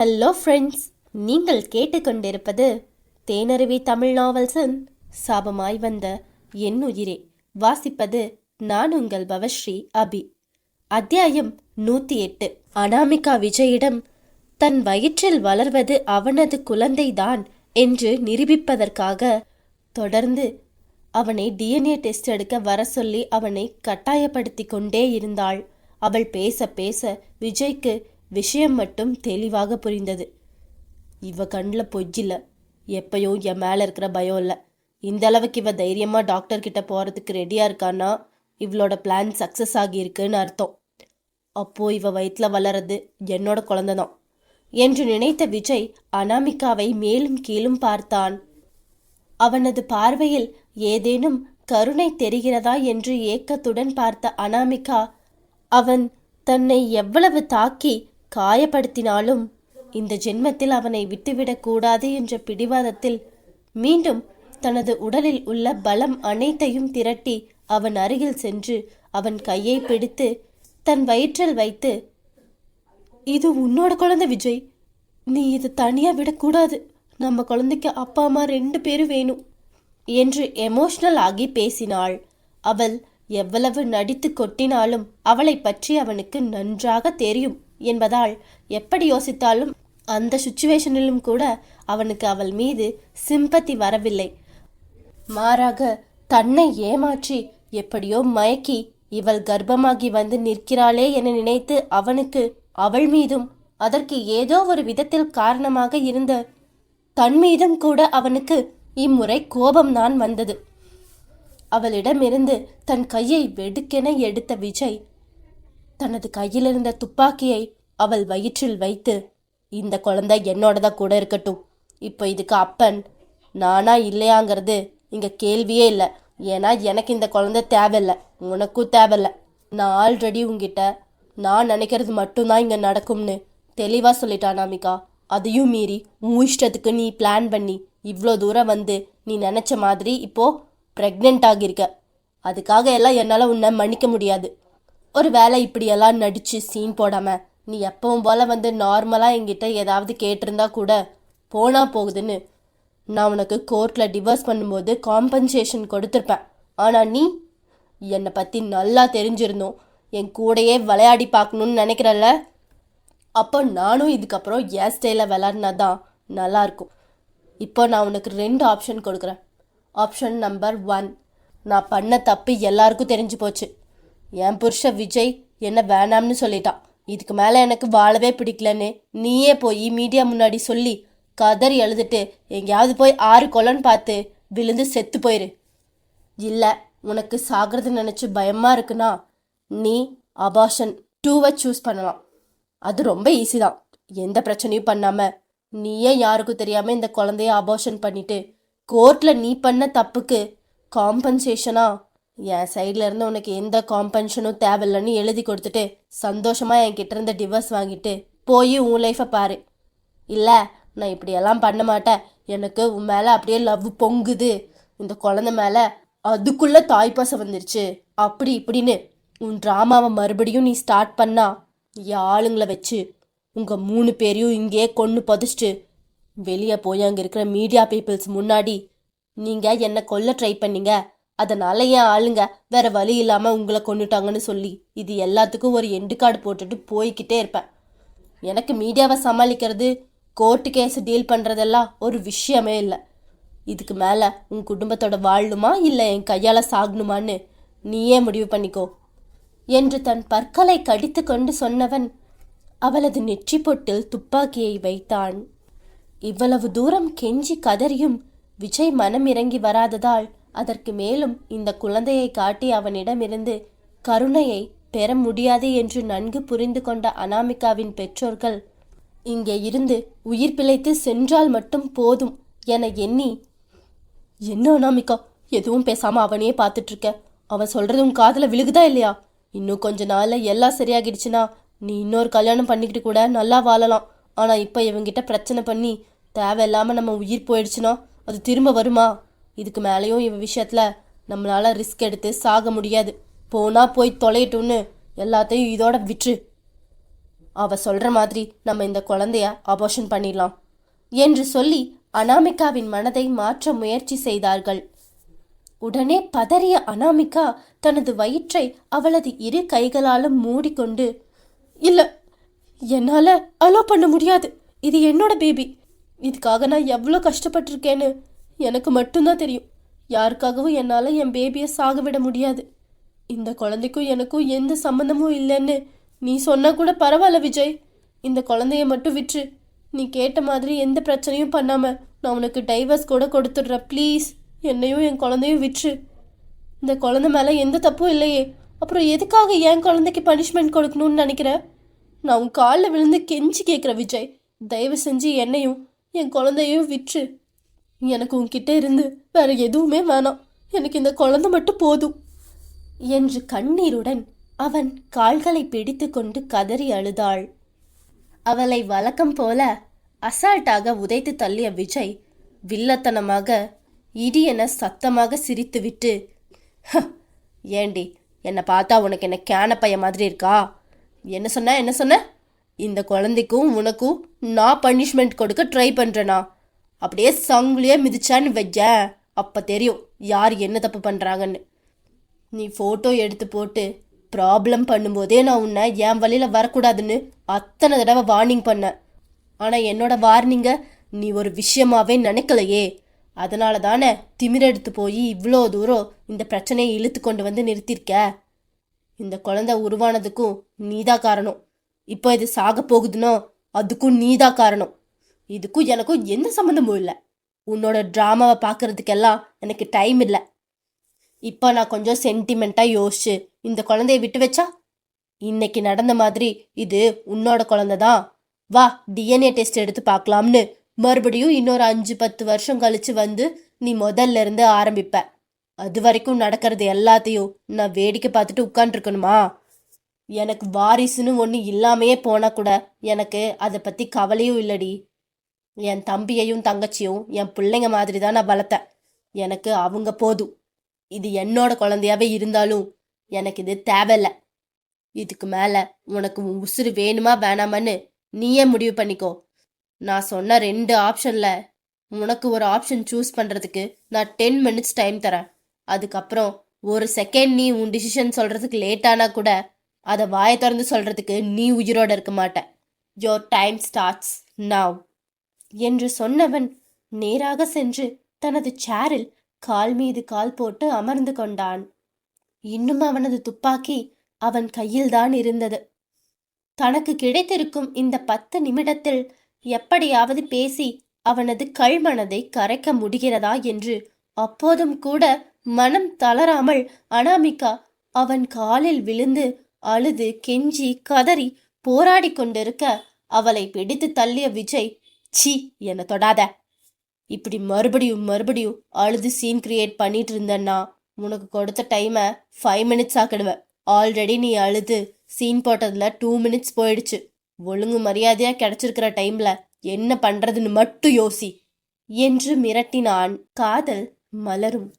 Hello friends நீங்கள் கேட்டுக்கொண்டிருப்பது தேனருவி தமிழ் நாவல்ஸன் சாபமாய் வந்த என் உயிரே. வாசிப்பது நான் உங்கள் பவஸ்ரீ அபி. அத்தியாயம் நூற்றி எட்டு அனாமிகா விஜயிடம் தன் வயிற்றில் வளர்வது அவனது குழந்தைதான் என்று நிரூபிப்பதற்காக தொடர்ந்து அவனை டிஎன்ஏ டெஸ்ட் எடுக்க வர சொல்லி அவனை கட்டாயப்படுத்தி கொண்டே இருந்தாள். அவள் பேச பேச விஜய்க்கு விஷயம் மட்டும் தெளிவாக புரிந்தது. இவ கண்ணில் பொஜ்ஜில்ல. எப்பயோ என் மேலே இருக்கிற பயம் இல்லை. இந்த அளவுக்கு இவ தைரியமாக டாக்டர்கிட்ட போகிறதுக்கு ரெடியாக இருக்கான்னா இவளோட பிளான் சக்ஸஸ் ஆகியிருக்குன்னு அர்த்தம். அப்போது இவ வயிற்றில் வளர்றது என்னோட குழந்தை தான். என்று நினைத்த விஜய் அனாமிகாவை மேலும் கீழும் பார்த்தான். அவனது பார்வையில் ஏதேனும் கருணை தெரிகிறதா என்று ஏக்கத்துடன் பார்த்த அனாமிகா அவன் தன்னை எவ்வளவு தாக்கி காயப்படுத்தினாலும் இந்த ஜென்மத்தில் அவனை விட்டுவிடக்கூடாது என்ற பிடிவாதத்தில் மீண்டும் தனது உடலில் உள்ள பலம் அனைத்தையும் திரட்டி அவன் அருகில் சென்று அவன் கையை பிடித்து தன் வயிற்றில் வைத்து இது உன்னோட குழந்தை விஜய். நீ இது தனியாக விடக்கூடாது. நம்ம குழந்தைக்கு அப்பா அம்மா ரெண்டு பேரும் வேணும் என்று எமோஷனல் ஆகி பேசினாள். அவள் எவ்வளவு நடித்து கொட்டினாலும் அவளை பற்றி அவனுக்கு நன்றாக தெரியும். என்பதால் எப்படி யோசித்தாலும் அந்த சுச்சுவேஷனிலும் கூட அவனுக்கு அவள் மீது சிம்பத்தி வரவில்லை. மாறாக தன்னை ஏமாற்றி எப்படியோ மயக்கி இவள் கர்ப்பமாகி வந்து நிற்கிறாளே என நினைத்து அவனுக்கு அவள் மீதும் அதற்கு ஏதோ ஒரு விதத்தில் காரணமாக இருந்த தன் மீதும் கூட அவனுக்கு இம்முறை கோபம்தான் வந்தது. அவளிடமிருந்து தன் கையை வெடுக்கென எடுத்த விஜய் தனது கையில் இருந்த துப்பாக்கியை அவள் வயிற்றில் வைத்து இந்த குழந்தை தான் கூட இருக்கட்டும். இப்போ இதுக்கு அப்பன் நானா இல்லையாங்கிறது இங்கே கேள்வியே இல்லை. ஏன்னா எனக்கு இந்த குழந்தை தேவையில்லை. உனக்கும் தேவையில்லை. நான் ஆல்ரெடி உங்ககிட்ட நான் நினைக்கிறது மட்டும்தான் இங்கே நடக்கும்னு தெளிவாக சொல்லிட்டா நாமிகா அதையும் மீறி உன் இஷ்டத்துக்கு நீ பிளான் பண்ணி இவ்வளோ தூரம் வந்து நீ நினச்ச மாதிரி இப்போது ப்ரெக்னென்ட் ஆகியிருக்க. அதுக்காக எல்லாம் என்னால் உன்னை மன்னிக்க முடியாது. ஒரு வேளை இப்படியெல்லாம் நடித்து சீன் போடாமல் நீ எப்பவும் போல் வந்து நார்மலாக எங்கிட்ட ஏதாவது கேட்டிருந்தா கூட போனால் போகுதுன்னு. நான் உனக்கு கோர்ட்டில் டிவோர்ஸ் பண்ணும்போது காம்பன்சேஷன் கொடுத்துருப்பேன். ஆனால் நீ என்னை பற்றி நல்லா தெரிஞ்சிருந்தோம். என் கூடயே விளையாடி பார்க்கணுன்னு நினைக்கிறல்ல? அப்போ நானும் இதுக்கப்புறம் என் ஸ்டைலில் விளாட்னா தான் நல்லாயிருக்கும் இப்போ நான் உனக்கு ரெண்டு ஆப்ஷன் கொடுக்குறேன். ஆப்ஷன் நம்பர் ஒன் நான் பண்ண தப்பு எல்லாருக்கும் தெரிஞ்சு போச்சு. என் புருஷ விஜய் என்ன வேணாம்னு சொல்லிட்டான். இதுக்கு மேலே எனக்கு வாழவே பிடிக்கலன்னு நீயே போய் மீடியா முன்னாடி சொல்லி கதறி எழுதிட்டு எங்கேயாவது போய் ஆறு கொலன்னு பார்த்து விழுந்து செத்து போயிரு. இல்லை உனக்கு சாகிறது நினச்சி பயமாக இருக்குன்னா நீ அபாஷன் டூவை சூஸ் பண்ணலாம். அது ரொம்ப ஈஸி தான். எந்த பிரச்சனையும் பண்ணாமல் நீயே யாருக்கும் தெரியாமல் இந்த குழந்தைய அபாஷன் பண்ணிவிட்டு கோர்ட்டில் நீ பண்ண தப்புக்கு காம்பன்சேஷனாக என் சைடில் இருந்து உனக்கு எந்த காம்பன்ஷனும் தேவையில்லைன்னு எழுதி கொடுத்துட்டு சந்தோஷமாக என்கிட்ட இருந்து டிவர்ஸ் வாங்கிட்டு போய் உன் லைஃப்பை பாரு. இல்லை நான் இப்படியெல்லாம் பண்ண மாட்டேன். எனக்கு உன் மேலே அப்படியே லவ் பொங்குது. இந்த குழந்தை மேலே அதுக்குள்ளே தாய்ப்பாசம் வந்துருச்சு. அப்படி இப்படின்னு உன் ட்ராமாவை மறுபடியும் நீ ஸ்டார்ட் பண்ணா ஆளுங்களை வச்சு உங்கள் மூணு பேரையும் இங்கேயே கொன்று புதைச்சிட்டு வெளியே போய் அங்கே இருக்கிற மீடியா பீப்புள்ஸ் முன்னாடி நீங்கள் என்னை கொல்ல ட்ரை பண்ணீங்க. அதனால என் ஆளுங்க வேற வழி இல்லாமல் உங்களை கொண்டுட்டாங்கன்னு சொல்லி இது எல்லாத்துக்கும் ஒரு எண்டு கார்டு போட்டுட்டு போய்கிட்டே இருப்பேன். எனக்கு மீடியாவை சமாளிக்கிறது கோர்ட்டு கேஸ் டீல் பண்ணுறதெல்லாம் ஒரு விஷயமே இல்லை. இதுக்கு மேலே உன் குடும்பத்தோட வாழணுமா இல்லை என் கையால் சாகணுமான்னு நீயே முடிவு பண்ணிக்கோ. என்று தன் பற்களை கடித்து கொண்டு சொன்னவன் அவளது நெற்றி பொட்டில் துப்பாக்கியை வைத்தான். இவ்வளவு தூரம் கெஞ்சி கதறியும் விஜய் மனம் இறங்கி வராததால் அதற்கு மேலும் இந்த குழந்தையை காட்டி அவனிடமிருந்து கருணையை பெற முடியாது என்று நன்கு புரிந்து கொண்ட அனாமிகாவின் பெற்றோர்கள் இங்கே இருந்து உயிர் பிழைத்து சென்றால் மட்டும் போதும் என எண்ணி என்ன அனாமிகா எதுவும் பேசாம அவனையே பார்த்துட்டு இருக்க அவன் சொல்றது உன் விழுகுதா இல்லையா? இன்னும் கொஞ்ச நாள்ல எல்லாம் சரியாகிடுச்சுன்னா நீ இன்னொரு கல்யாணம் பண்ணிக்கிட்டு கூட நல்லா வாழலாம். ஆனா இப்ப இவங்கிட்ட பிரச்சனை பண்ணி தேவையில்லாம நம்ம உயிர் போயிடுச்சுன்னா அது திரும்ப வருமா? இதுக்கு மேலேயும் இவன் விஷயத்தில் நம்மளால் ரிஸ்க் எடுத்து சாக முடியாது. போனால் போய் தொலையட்டும்னு எல்லாத்தையும் இதோட விட்டுரு. அவ சொல்கிற மாதிரி நம்ம இந்த குழந்தைய அபோஷன் பண்ணிடலாம் என்று சொல்லி அனாமிகாவின் மனதை மாற்ற முயற்சி செய்தார்கள். உடனே பதறிய அனாமிகா தனது வயிற்றை அவளது இரு கைகளாலும் மூடிக்கொண்டு இல்லை என்னால் அலோ பண்ண முடியாது. இது என்னோட பேபி இதுக்காக நான் எவ்வளோ கஷ்டப்பட்டிருக்கேன்னு எனக்கு மட்டும்தான் தெரியும். யாருக்காகவும் என்னால் என் பேபியை சாகவிட முடியாது. இந்த குழந்தைக்கும் எனக்கும் எந்த சம்மந்தமும் இல்லைன்னு நீ சொன்னால் கூட பரவாயில்ல விஜய். இந்த குழந்தைய மட்டும் விட்டுரு. நீ கேட்ட மாதிரி எந்த பிரச்சனையும் பண்ணாமல் நான் உனக்கு டைவர்ஸ் கூட கொடுத்துட்றேன் ப்ளீஸ் என்னையும் என் குழந்தையும் விட்டுரு. இந்த குழந்தை மேலே எந்த தப்பும் இல்லையே. அப்புறம் எதுக்காக என் குழந்தைக்கு பனிஷ்மெண்ட் கொடுக்கணும்னு நினைக்கிற? நான் உன் காலில் விழுந்து கெஞ்சி கேட்குற விஜய். தயவு செஞ்சு என்னையும் என் குழந்தையும் விற்று எனக்கு உன்கிட்ட இருந்து வேற எதுவுமே வேணாம். எனக்கு இந்த குழந்தை மட்டும் போதும். என்று கண்ணீருடன் அவன் கால்களை பிடித்துக்கொண்டு கதறி அழுதாள். அவளை வழக்கம் போல அசால்ட்டாக உதைத்து தள்ளிய விஜய் வில்லத்தனமாக இடியென சத்தமாக சிரித்துவிட்டு ஏண்டி என்னை பார்த்தா உனக்கு என்ன கேன பைய மாதிரி இருக்கா? என்ன சொன்ன என்ன சொன்ன? இந்த குழந்தைக்கும் உனக்கும் நான் பனிஷ்மெண்ட் கொடுக்க ட்ரை பண்ணுறேனா அப்படியே சங்குலியே மிதிச்சான்னு வைக்க. அப்போ தெரியும் யார் என்ன தப்பு பண்ணுறாங்கன்னு நீ ஃபோட்டோ எடுத்து போட்டு ப்ராப்ளம் பண்ணும்போதே நான் உன்னை என் வழியில் வரக்கூடாதுன்னு அத்தனை தடவை வார்னிங் பண்ணேன். ஆனால் என்னோட வார்னிங்கை நீ ஒரு விஷயமாவே நினைக்கலையே. அதனால தானே திமிரெடுத்து போய் இவ்வளோ தூரம் இந்த பிரச்சனையை இழுத்து கொண்டு வந்து நிறுத்தியிருக்க. இந்த குழந்தை உருவானதுக்கும் நீதான் காரணம். இப்போ இது சாக போகுதுனோ அதுக்கும் நீதான் காரணம். இதுக்கும் எனக்கும் எந்த சம்மந்தமும் இல்லை. உன்னோட ட்ராமாவை பார்க்கறதுக்கெல்லாம் எனக்கு டைம் இல்லை. இப்போ நான் கொஞ்சம் சென்டிமெண்ட்டாக யோசிச்சு இந்த குழந்தைய விட்டு வச்சா? இன்னைக்கு நடந்த மாதிரி இது உன்னோட குழந்தை தான். வா டிஎன்ஏ டெஸ்ட் எடுத்து பார்க்கலாம்னு மறுபடியும் இன்னொரு அஞ்சு பத்து வருஷம் கழிச்சு வந்து நீ முதல்ல இருந்து ஆரம்பிப்ப. அது வரைக்கும் நடக்கிறது எல்லாத்தையும் நான் வேடிக்கை பார்த்துட்டு உட்காந்துருக்கணுமா எனக்கு வாரிசுன்னு ஒன்று இல்லாமையே போனால் கூட எனக்கு அதை பற்றி கவலையும் இல்லடி. என் தம்பியையும் தங்கச்சியும் என் பிள்ளைங்க மாதிரி தான் நான் வளர்த்தேன். எனக்கு அவங்க போதும். இது என்னோட குழந்தையாவே இருந்தாலும் எனக்கு இது தேவையில்லை. இதுக்கு மேலே உனக்கு உன் உசுறு வேணுமா வேணாமான்னு நீயே முடிவு பண்ணிக்கோ. நான் சொன்ன ரெண்டு ஆப்ஷனில் உனக்கு ஒரு ஆப்ஷன் சூஸ் பண்ணுறதுக்கு நான் டென் மினிட்ஸ் டைம் தரேன். அதுக்கப்புறம் ஒரு செகண்ட் நீ உன் டிசிஷன் சொல்கிறதுக்கு லேட்டானா கூட அதை வாயை திறந்து சொல்கிறதுக்கு நீ உயிரோட இருக்க மாட்ட. யோர் டைம் ஸ்டார்ட்ஸ் நவ் என்று சொன்னவன் நேராக சென்று தனது சேரில் கால் மீது கால் போட்டு அமர்ந்து கொண்டான். இன்னும் அவனது துப்பாக்கி அவன் கையில்தான் இருந்தது. தனக்கு கிடைத்திருக்கும் இந்த பத்து நிமிடத்தில் எப்படியாவது பேசி அவனது கள்மனதை கரைக்க முடிகிறதா என்று அப்போதும் கூட மனம் தளராமல் அனாமிகா அவன் காலில் விழுந்து அழுது கெஞ்சி கதறி போராடி கொண்டிருக்க அவளை பிடித்து தள்ளிய விஜய் சி என்னை தொடாத. இப்படி மறுபடியும் மறுபடியும் அழுது சீன் கிரியேட் பண்ணிட்டு இருந்தேன்னா உனக்கு கொடுத்த டைமை ஃபைவ் மினிட்ஸ் ஆக்கிடுவேன். ஆல்ரெடி நீ அழுது சீன் போட்டதில் டூ மினிட்ஸ் போயிடுச்சு. ஒழுங்கு மரியாதையாக கிடைச்சிருக்கிற டைமில் என்ன பண்ணுறதுன்னு மட்டும் யோசி. என்று மிரட்டினான் காதல் மலரும்.